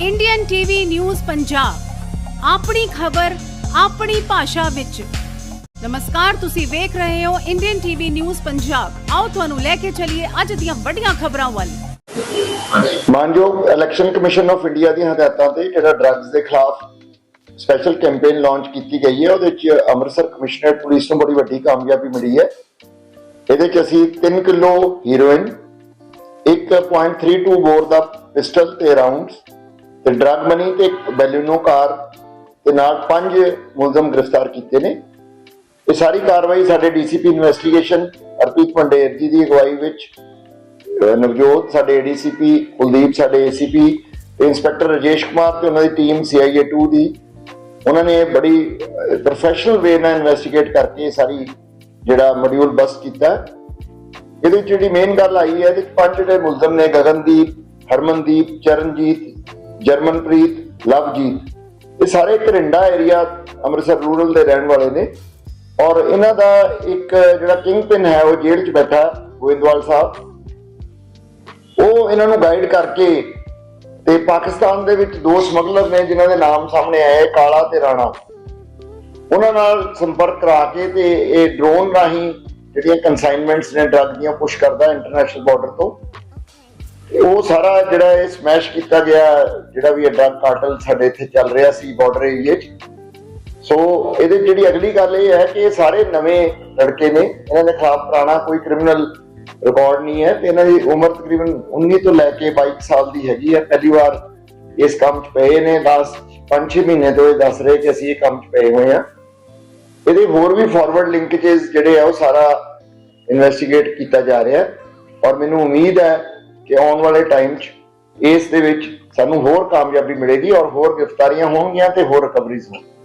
Indian TV news Punjab ਆਪਣੀ ਖਬਰ, ਆਪਣੀ ਭਾਸ਼ਾ ਵਿੱਚ। ਨਮਸਕਾਰ, ਤੁਸੀਂ ਵੇਖ ਰਹੇ ਹੋ ਇੰਡੀਅਨ ਟੀਵੀ ਨਿਊਜ਼ ਪੰਜਾਬ ਆਓ ਤੁਹਾਨੂੰ ਲੈ ਕੇ ਚੱਲੀਏ ਅੱਜ ਦੀਆਂ ਵੱਡੀਆਂ ਖਬਰਾਂ ਵੱਲ। ਮਾਨਯੋਗ ਇਲੈਕਸ਼ਨ ਕਮਿਸ਼ਨ ਆਫ ਇੰਡੀਆ ਦੀਆਂ ਹਦਾਇਤਾਂ ਤੇ ਜਿਹੜਾ ਡਰੱਗਸ ਦੇ ਖਿਲਾਫ ਸਪੈਸ਼ਲ ਕੈਂਪੇਨ ਲਾਂਚ ਕੀਤੀ ਗਈ ਹੈ, ਉਹਦੇ ਵਿੱਚ ਅੰਮ੍ਰਿਤਸਰ ਕਮਿਸ਼ਨਰੇਟ ਪੁਲਿਸ ਨੂੰ ਬੜੀ ਵੱਡੀ ਕਾਮਯਾਬੀ ਮਿਲੀ ਹੈ। ਇਹਦੇ ਵਿੱਚ ਅਸੀਂ 3 ਕਿਲੋ ਹੀਰੋਇਨ 1.32 ਬੋਰ ਦਾ ਪਿਸਟਲ ਤੇ ਰਾਉਂਡਸ ਤੇ ਡਰੱਗ ਮਨੀ ਤੇ ਇੱਕ ਬੈਲੂਨੋ ਕਾਰ ਤੇ ਨਾਲ ਪੰਜ ਮੁਲਜ਼ਮ ਗ੍ਰਿਫਤਾਰ ਕੀਤੇ ਨੇ। ਇਹ ਸਾਰੀ ਕਾਰਵਾਈ ਸਾਡੇ ਡੀਸੀਪੀ ਇਨਵੈਸਟੀਗੇਸ਼ਨ ਅਰਪੀਤ ਪੰਡੇਰ ਜੀ ਦੀ ਅਗਵਾਈ ਵਿੱਚ ਨਵਜੋਤ ਸਾਡੇ ਏਡੀਸੀਪੀ ਕੁਲਦੀਪ ਸਾਡੇ ਏਸੀਪੀ ਤੇ ਇੰਸਪੈਕਟਰ ਰਜੇਸ਼ ਕੁਮਾਰ ਤੇ ਉਹਨਾਂ ਦੀ ਟੀਮ CIA 2 ਦੀ। ਉਹਨਾਂ ਨੇ ਬੜੀ ਪ੍ਰੋਫੈਸ਼ਨਲ ਵੇ ਨਾਲ ਇਨਵੈਸਟੀਗੇਟ ਕਰਕੇ ਸਾਰੀ ਜਿਹੜਾ ਮੋਡਿਊਲ ਬਸ ਕੀਤਾ। ਇਹਦੇ ਵਿੱਚ ਜਿਹੜੀ ਮੇਨ ਗੱਲ ਆਈ ਹੈ, ਇਹਦੇ ਵਿੱਚ ਪੰਜ ਜਿਹੜੇ ਮੁਲਜ਼ਮ ਨੇ, ਗਗਨਦੀਪ, ਹਰਮਨਦੀਪ, ਚਰਨਜੀਤ ਜਰਮਨਪ੍ਰੀਤ, ਲਵਜੀਤ। ਇਹ ਸਾਰੇ ਕਰਿੰਡਾ ਏਰੀਆ ਅੰਮ੍ਰਿਤਸਰ ਰੂਰਲ ਦੇ ਰਹਿਣ ਵਾਲੇ ਨੇ। ਔਰ ਇਹਨਾਂ ਦਾ ਇੱਕ ਜਿਹੜਾ ਕਿੰਗ ਪਿਨ ਹੈ, ਉਹ ਜੇਲ੍ਹ 'ਚ ਬੈਠਾ, ਗੋਇੰਦਵਾਲ ਸਾਹਿਬ। ਉਹ ਇਹਨਾਂ ਨੂੰ ਗਾਈਡ ਕਰਕੇ ਤੇ ਪਾਕਿਸਤਾਨ ਦੇ ਵਿੱਚ ਦੋ ਸਮਗਲਰ ਨੇ, ਜਿਨ੍ਹਾਂ ਦੇ ਨਾਮ ਸਾਹਮਣੇ ਆਏ, ਕਾਲਾ ਤੇ ਰਾਣਾ। ਉਹਨਾਂ ਨਾਲ ਸੰਪਰਕ ਕਰਾ ਕੇ ਤੇ ਇਹ ਡਰੋਨ ਰਾਹੀਂ ਜਿਹੜੀਆਂ ਕਨਸਾਈਨਮੈਂਟਸ ਨੇ, ਡਰੱਗ ਦੀਆਂ ਪੁਸ਼ ਕਰਦਾ ਇੰਟਰਨੈਸ਼ਨਲ ਬਾਰਡਰ ਤੋਂ। ਉਹ ਸਾਰਾ ਜਿਹੜਾ ਇਹ ਸਮੈਸ਼ ਕੀਤਾ ਗਿਆ, ਜਿਹੜਾ ਵੀ ਇਹ ਡਰੱਗ ਕਾਰਟਲ ਸਾਡੇ ਇੱਥੇ ਚੱਲ ਰਿਹਾ ਸੀ ਬਾਰਡਰ ਏਰੀਏ 'ਚ। ਸੋ ਇਹਦੇ ਜਿਹੜੀ ਅਗਲੀ ਗੱਲ ਇਹ ਹੈ ਕਿ ਇਹ ਸਾਰੇ ਨਵੇਂ ਲੜਕੇ ਨੇ, ਇਹਨਾਂ ਦੇ ਖਿਲਾਫ ਪੁਰਾਣਾ ਕੋਈ ਕ੍ਰਿਮੀਨਲ ਰਿਕਾਰਡ ਨਹੀਂ ਹੈ ਤੇ ਇਹਨਾਂ ਦੀ ਉਮਰ ਤਕਰੀਬਨ 19 ਤੋਂ ਲੈ ਕੇ 22 ਸਾਲ ਦੀ ਹੈਗੀ ਹੈ। ਪਹਿਲੀ ਵਾਰ ਇਸ ਕੰਮ 'ਚ ਪਏ ਨੇ 10 5-6 ਮਹੀਨੇ ਤੋਂ ਇਹ ਦੱਸ ਰਹੇ ਕਿ ਅਸੀਂ ਇਹ ਕੰਮ 'ਚ ਪਏ ਹੋਏ ਆ ਇਹਦੇ ਹੋਰ ਵੀ ਫਾਰਵਰਡ ਲਿੰਕੇजेस ਜਿਹੜੇ ਆ, ਉਹ ਸਾਰਾ ਇਨਵੈਸਟੀਗੇਟ ਕੀਤਾ ਜਾ ਰਿਹਾ ਔਰ ਮੈਨੂੰ ਉਮੀਦ ਹੈ ਕਿ ਆਉਣ ਵਾਲੇ ਟਾਈਮ 'ਚ ਇਸ ਦੇ ਵਿੱਚ ਸਾਨੂੰ ਹੋਰ ਕਾਮਯਾਬੀ ਮਿਲੇਗੀ ਔਰ ਹੋਰ ਗ੍ਰਿਫਤਾਰੀਆਂ ਹੋਣਗੀਆਂ ਤੇ ਹੋਰ ਰਿਕਵਰੀਜ਼ ਹੋਣਗੀਆਂ।